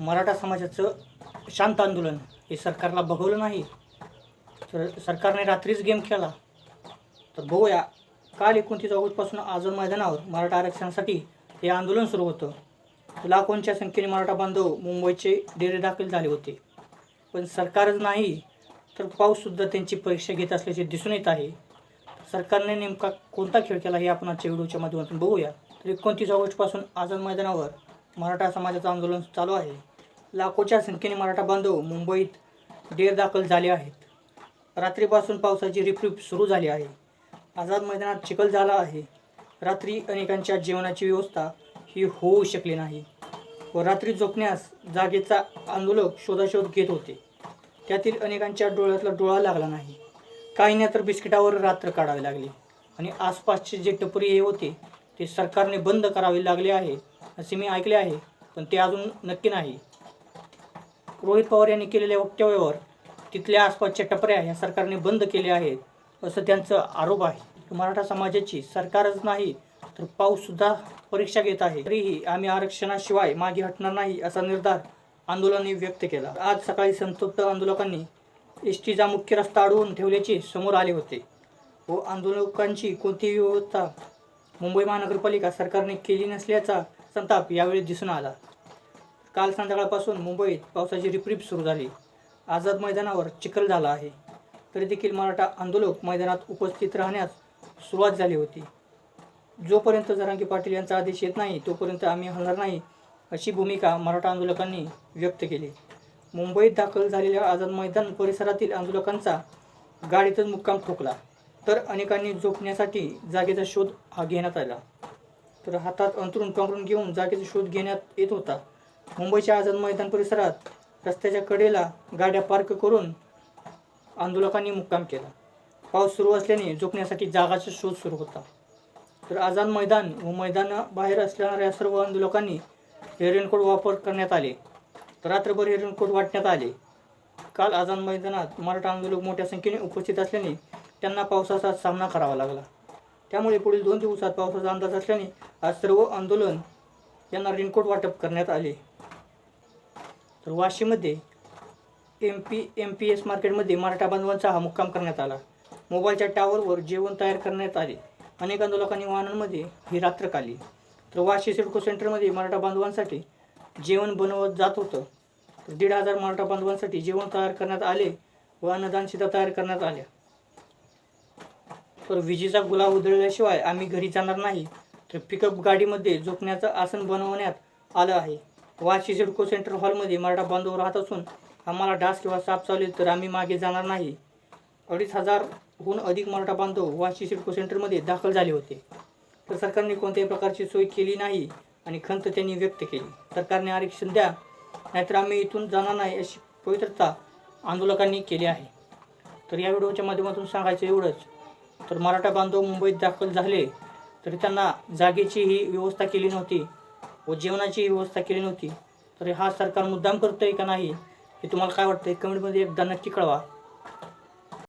मराठा समाजाचं शांत आंदोलन हे सरकारला बघवलं नाही. तर सरकारने रात्रीच गेम खेळला. तर बघूया काल एकोणतीस ऑगस्टपासून आझाद मैदानावर मराठा आरक्षणासाठी हे आंदोलन सुरू होतं. लाखोंच्या संख्येने मराठा बांधव मुंबईचे डेरे दाखल झाले होते. पण सरकारच नाही तर पाऊससुद्धा त्यांची परीक्षा घेत असल्याचे दिसून येत आहे. सरकारने नेमका कोणता खेळ केला हे आपण आजच्या व्हिडिओच्या माध्यमातून बघूया. तर एकोणतीस ऑगस्टपासून आझाद मैदानावर मराठा समाजाचं आंदोलन चालू आहे. लाखोच्या संख्येने मराठा बांधव मुंबईत डेर दाखल झाले आहेत. रात्रीपासून पावसाची रिपरिप सुरू झाली आहे. आझाद मैदानात चिखल झाला आहे. रात्री अनेकांच्या जेवणाची व्यवस्था ही होऊ शकली नाही व रात्री झोपण्यास जागेचा आंदोलक शोधाशोध घेत होते. त्यातील अनेकांच्या डोळ्यातला डोळा लागला नाही. काहींना तर बिस्किटावर रात्र काढावी लागली आणि आसपासचे जे टपरी हे होते ते सरकारने बंद करावे लागले आहे असे मी ऐकले आहे पण ते अजून नक्की नाही. रोहित पवार यांनी केलेल्या वक्तव्यावर तिथल्या आसपासच्या टपऱ्या ह्या सरकारने बंद केल्या आहेत असं त्यांचं आरोप आहे. मराठा समाजाची सरकारच नाही तर पाऊससुद्धा परीक्षा घेत आहे. तरीही आम्ही आरक्षणाशिवाय मागे हटणार नाही असा निर्धार आंदोलनाने व्यक्त केला. आज सकाळी संतप्त आंदोलकांनी एस टीचा मुख्य रस्ता अडवून ठेवल्याचे समोर आले होते. व आंदोलकांची कोणतीही व्यवस्था मुंबई महानगरपालिका सरकारने केली नसल्याचा संताप यावेळी दिसून आला. काल संध्याकाळपासून मुंबईत पावसाची रिपरिप सुरू झाली. आझाद मैदानावर चिखल झाला आहे. तरी देखील मराठा आंदोलक मैदानात उपस्थित राहण्यास सुरुवात झाली होती. जोपर्यंत जरांगी पाटील यांचा आदेश येत नाही तोपर्यंत आम्ही हलणार नाही अशी भूमिका मराठा आंदोलकांनी व्यक्त केली. मुंबईत दाखल झालेल्या आझाद मैदान परिसरातील आंदोलकांचा गाडीतच मुक्काम ठोकला तर अनेकांनी झोपण्यासाठी जागेचा शोध हा घेण्यात आला. तर हातात अंतरून पांघरून घेऊन जागेचा शोध घेण्यात येत होता. मुंबईच्या आझाद मैदान परिसरात रस्त्याच्या कडेला गाड्या पार्क करून आंदोलकांनी मुक्काम केला. पाऊस सुरू असल्याने झोपण्यासाठी जागाचा शोध सुरू होता. तर आझाद मैदान व मैदानाबाहेर असणाऱ्या सर्व आंदोलकांनी हे रेनकोट वापर करण्यात आले. रात्रभर हे रेनकोट वाटण्यात आले. काल आझाद मैदानात मराठा आंदोलक मोठ्या संख्येने उपस्थित असल्याने त्यांना पावसाचा सामना करावा लागला. त्यामुळे पुढील दोन दिवसात पावसाचा अंदाज असल्याने आज सर्व आंदोलन यांना रेनकोट वाटप करण्यात आले. तर वाशीमध्ये M P M P S मार्केटमध्ये मराठा बांधवांचा हा मुक्काम करण्यात आला. मोबाईलच्या टावरवर जेवण तयार करण्यात आले. अनेक आंदोलकांनी वाहनांमध्ये ही रात्र काढली तर वाशी सिडको सेंटरमध्ये मराठा बांधवांसाठी जेवण बनवत जात होतं. तर दीड हजार मराठा बांधवांसाठी जेवण तयार करण्यात आले व अन्नदान तयार करण्यात आल्या तर विजेचा गुलाब उधळल्याशिवाय आम्ही घरी जाणार नाही. तर पिकअप गाडीमध्ये झोपण्याचं आसन बनवण्यात आलं आहे. वाशी सिडको सेंटर हॉलमध्ये मराठा बांधव राहत असून आम्हाला डास किंवा साप चावले तर आम्ही मागे जाणार नाही. अडीच हजारहून अधिक मराठा बांधव वाशी सिडको सेंटरमध्ये दाखल झाले होते. तर सरकारने कोणत्याही प्रकारची सोय केली नाही आणि खंत त्यांनी व्यक्त केली. सरकारने आरक्षण द्या नाहीतर आम्ही इथून जाणार नाही अशी पवित्रता आंदोलकांनी केली आहे. तर या व्हिडिओच्या माध्यमातून सांगायचं एवढंच. तर मराठा बांधव मुंबईत दाखल झाले तरी त्यांना जागेचीही व्यवस्था केली नव्हती. व जेवणाची व्यवस्था केली नव्हती. तर हा सरकार मुद्दाम करतोय का नाही हे तुम्हाला काय वाटतंय? कमेंटमध्ये एकदा नक्की कळवा.